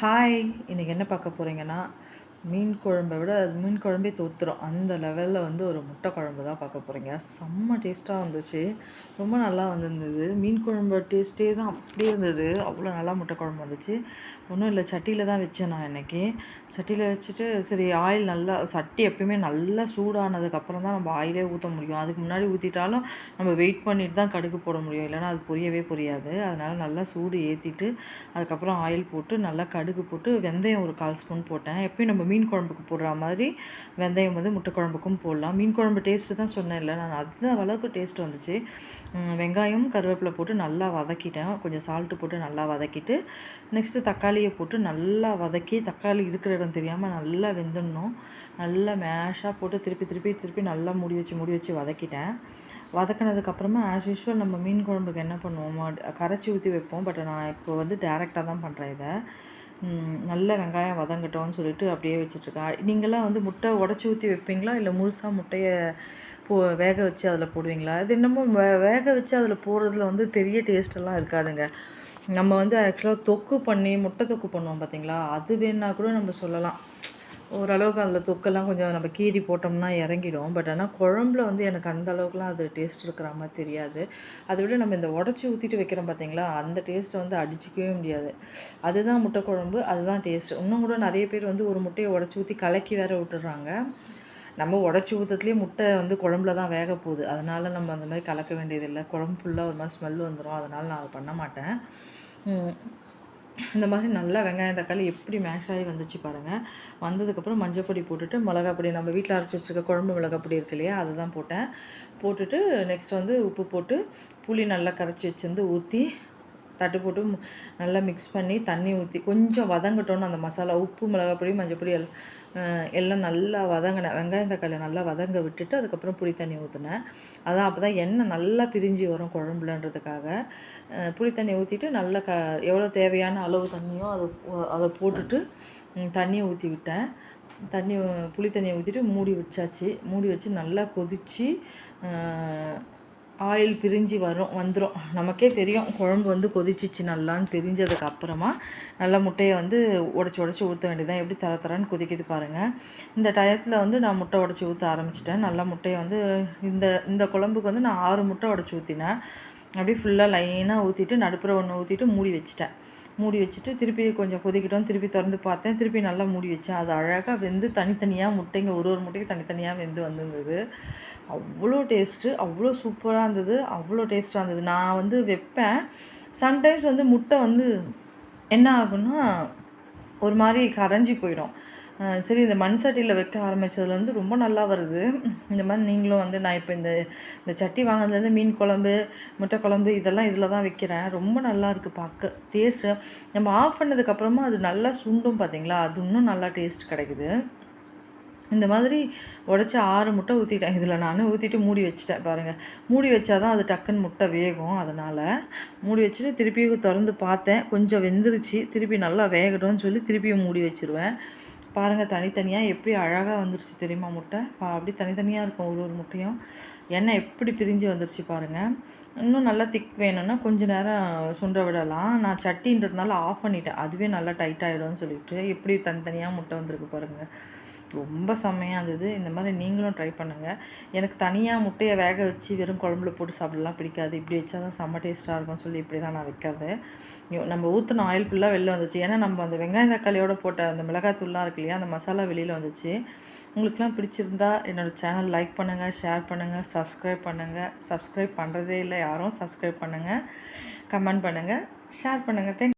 Hi இன்றைக்கி என்ன பார்க்க போகிறீங்கன்னா மீன் குழம்பை விட அது மீன் குழம்பே தோத்துரும். அந்த லெவலில் வந்து ஒரு முட்டை குழம்பு தான் பார்க்க போகிறீங்க செம்ம டேஸ்ட்டாக வந்துச்சு. ரொம்ப நல்லா வந்திருந்தது. மீன் குழம்பு டேஸ்ட்டே தான் அப்படியே இருந்தது. அவ்வளோ நல்லா முட்டை குழம்பு வந்துச்சு. ஒன்றும் இல்லை சட்டியில் தான் வச்சேன் நான் இன்றைக்கி சட்டியில் வச்சுட்டு சரி ஆயில் நல்லா சட்டி எப்பயுமே நல்லா சூடானதுக்கப்புறம் தான் நம்ம ஆயிலே ஊற்ற முடியும். அதுக்கு முன்னாடி ஊற்றிட்டாலும் நம்ம வெயிட் பண்ணிட்டு தான் கடுகு போட முடியும். இல்லைனா அது புரியவே புரியாது. அதனால் நல்லா சூடு ஏற்றிட்டு அதுக்கப்புறம் ஆயில் போட்டு நல்லா கடுகு போட்டு வெந்தயம் ஒரு கால் ஸ்பூன் போட்டேன். எப்பயும் நம்ம மீன் குழம்புக்கு போடுற மாதிரி வெந்தயம் வந்து முட்டை குழம்புக்கும் போடலாம். மீன் குழம்பு டேஸ்ட்டு தான் சொன்னேன் இல்லை நான் அந்த அளவுக்கு டேஸ்ட் வந்துச்சு. வெங்காயம் கருவேப்பிலை போட்டு நல்லா வதக்கிட்டேன். கொஞ்சம் சால்ட்டு போட்டு நல்லா வதக்கிட்டு நெக்ஸ்ட்டு தக்காளியை போட்டு நல்லா வதக்கி தக்காளி இருக்கிற இடம் தெரியாமல் நல்லா வெந்துடணும். நல்லா மேஷாக போட்டு திருப்பி திருப்பி திருப்பி நல்லா மூடி வச்சு மூடி வச்சு வதக்கிட்டேன். வதக்கினதுக்கப்புறமா ஆஸ் யூஷுவல் நம்ம மீன் குழம்புக்கு என்ன பண்ணுவோம் கரைச்சி ஊற்றி வைப்போம். பட் நான் இப்போ வந்து டேரெக்டாக தான் பண்ணுறேன் இதை. நல்ல வெங்காயம் வதங்கட்டோன்னு சொல்லிட்டு அப்படியே வச்சுட்ருக்கேன் நீங்களாம் வந்து முட்டை உடச்சி ஊற்றி வைப்பீங்களா? இல்லை முழுசாக முட்டையை போ வேக வச்சு அதில் போடுவீங்களா? அது என்னமோ வே வேக வச்சு அதில் போடுறதுல வந்து பெரிய டேஸ்ட்டெல்லாம் இருக்காதுங்க. நம்ம வந்து ஆக்சுவலாக தொக்கு பண்ணி முட்டை தொக்கு பண்ணுவோம் பார்த்தீங்களா அது வேணால் கூட நம்ம சொல்லலாம். ஓரளவுக்கு அதில் தொக்கெல்லாம் கொஞ்சம் நம்ம கீரி போட்டோம்னா இறங்கிடும். பட் ஆனால் குழம்புல வந்து எனக்கு அந்த அளவுக்குலாம் அது டேஸ்ட் இருக்கிற மாதிரி தெரியாது. அதை விட நம்ம இந்த உடச்சி ஊற்றிட்டு வைக்கிறோம் பார்த்தீங்களா அந்த டேஸ்ட்டை வந்து அடிச்சிக்கவே முடியாது. அதுதான் முட்டை குழம்பு அதுதான் டேஸ்ட் இன்னும் கூட நிறைய பேர் வந்து ஒரு முட்டையை உடச்சி ஊற்றி கலக்கி வேற விட்டுடுறாங்க நம்ம உடச்சி ஊற்றத்துலேயே முட்டை வந்து குழம்புல தான் வேக போகுது. அதனால் நம்ம அந்த மாதிரி கலக்க வேண்டியதில்லை. குழம்பு ஃபுல்லாக ஒரு மாதிரி ஸ்மெல் வந்துடும் அதனால் நான் அதை பண்ண மாட்டேன். இந்த மாதிரி நல்லா வெங்காயம் தக்காளி எப்படி மேஷ் ஆகி வந்துச்சு பாருங்கள் வந்ததுக்கப்புறம் மஞ்சள் பொடி போட்டுட்டு மிளகா பொடி நம்ம வீட்டில் அரைச்சி வச்சுருக்க குழம்பு மிளகா பொடி இருக்கு இல்லையா அதை தான் போட்டேன். போட்டுட்டு நெக்ஸ்ட் வந்து உப்பு போட்டு புளி நல்லா கரைச்சி வச்சுருந்து ஊற்றி தட்டு போட்டு நல்லா மிக்ஸ் பண்ணி தண்ணி ஊற்றி கொஞ்சம் வதங்கட்டோன்னு அந்த மசாலா உப்பு மிளகாப்பொடி மஞ்சப்பொடி எல் எல்லாம் நல்லா வதங்கினேன் வெங்காயம் தக்காளி நல்லா வதங்க விட்டுட்டு அதுக்கப்புறம் புளி தண்ணி ஊற்றினேன் அதான் அப்போ தான் எண்ணெய் நல்லா பிரிஞ்சு வரும் குழம்புலன்றதுக்காக. புளி தண்ணி ஊற்றிட்டு நல்லா க எவ்வளோ தேவையான அளவு தண்ணியோ அதை அதை போட்டுட்டு தண்ணியை ஊற்றி விட்டேன். தண்ணி புளி தண்ணியை ஊற்றிட்டு மூடி வச்சாச்சு. மூடி வச்சு நல்லா கொதித்து ஆயில் பிரிஞ்சு வரும் வந்துடும் நமக்கே தெரியும் குழம்பு வந்து கொதிச்சிச்சு நல்லான்னு தெரிஞ்சதுக்கு அப்புறமா நல்லா முட்டையை வந்து உடச்சி உடச்சி ஊற்ற வேண்டியதான் எப்படி தர தரன்னு கொதிக்குது பாருங்கள் இந்த டயத்தில் வந்து நான் முட்டை உடச்சி ஊற்ற ஆரம்பிச்சிட்டேன். நல்லா முட்டையை வந்து இந்த இந்த குழம்புக்கு வந்து நான் ஆறு முட்டை உடச்சி ஊற்றினேன் அப்படியே ஃபுல்லாக லைனாக ஊற்றிட்டு நடுப்புற ஒன்று ஊற்றிட்டு மூடி வச்சுட்டேன். மூடி வச்சுட்டு திருப்பி கொஞ்சம் கொதிக்கிட்டோம். திருப்பி திறந்து பார்த்தேன். திருப்பி நல்லா மூடி வச்சேன். அது அழகாக வெந்து தனித்தனியாக முட்டைங்க ஒரு ஒரு முட்டைக்கு தனித்தனியாக வெந்து வந்துருந்தது. அவ்வளோ டேஸ்ட்டு அவ்வளோ சூப்பராக இருந்தது. அவ்வளோ டேஸ்ட்டாக இருந்தது. நான் வந்து வைப்பேன். சம்டைம்ஸ் வந்து முட்டை வந்து என்ன ஆகுன்னா ஒரு மாதிரி கரைஞ்சி போயிடும். சரி இந்த மண் சட்டியில் வைக்க ஆரம்பித்ததுலேருந்து ரொம்ப நல்லா வருது. இந்த மாதிரி நீங்களும் வந்து நான் இப்போ இந்த இந்த சட்டி வாங்கினதுலேருந்து மீன் குழம்பு முட்டை குழம்பு இதெல்லாம் இதில் தான் வைக்கிறேன். ரொம்ப நல்லா இருக்குது பார்க்க டேஸ்ட்டு நம்ம ஆஃப் பண்ணதுக்கப்புறமா அது நல்லா சுண்டும் பார்த்தீங்களா அது இன்னும் நல்லா டேஸ்ட் கிடைக்குது. இந்த மாதிரி உடச்சி ஆறு முட்டை ஊற்றிட்டேன் இதில் நான் ஊற்றிட்டு மூடி வச்சுட்டேன் பாருங்கள் மூடி வச்சா தான் அது டக்குன்னு முட்டை வேகும் அதனால். மூடி வச்சுட்டு திருப்பியும் திறந்து பார்த்தேன். கொஞ்சம் வெந்துருச்சு. திருப்பி நல்லா வேகட்டும்னு சொல்லி திருப்பியும் மூடி வச்சுருவேன். பாருங்கள் தனித்தனியாக எப்படி அழகாக வந்துருச்சு தெரியுமா முட்டை? அப்படி தனித்தனியாக இருக்கும் ஒரு ஒரு முட்டையும். எண்ணெய் எப்படி பிரிஞ்சு வந்துருச்சு பாருங்கள் இன்னும் நல்லா திக் வேணும்னா கொஞ்சம் நேரம் சுண்ட விடலாம். நான் சட்டின்றதுனால ஆஃப் பண்ணிட்டேன். அதுவே நல்லா டைட் ஆகிடும்னு சொல்லிட்டு எப்படி தனித்தனியாக முட்டை வந்திருக்கு பாருங்கள் ரொம்ப செம்மையாக இருந்தது. இந்த மாதிரி நீங்களும் ட்ரை பண்ணுங்கள் எனக்கு தனியாக முட்டையை வேக வச்சு வெறும் குழம்புல போட்டு சாப்பிடலாம் பிடிக்காது. இப்படி வச்சா தான் செம்ம டேஸ்ட்டாக இருக்கும்னு சொல்லி இப்படி தான் நான் வைக்கிறது. நம்ம ஊற்றின ஆயில் ஃபுல்லாக வெளில வந்துச்சு. ஏன்னா நம்ம அந்த வெங்காயம் தக்காளியோட போட்ட அந்த மிளகாத்தூள்லாம் இருக்கு இல்லையா அந்த மசாலா வெளியில் வந்துச்சு. உங்களுக்குலாம் பிடிச்சிருந்தா என்னோடய சேனல் லைக் பண்ணுங்கள் ஷேர் பண்ணுங்கள் சப்ஸ்கிரைப் பண்ணுங்கள் சப்ஸ்கிரைப் பண்ணுறதே இல்லை யாரும் சப்ஸ்கிரைப் பண்ணுங்கள் கமெண்ட் பண்ணுங்கள் ஷேர் பண்ணுங்கள் தேங்க்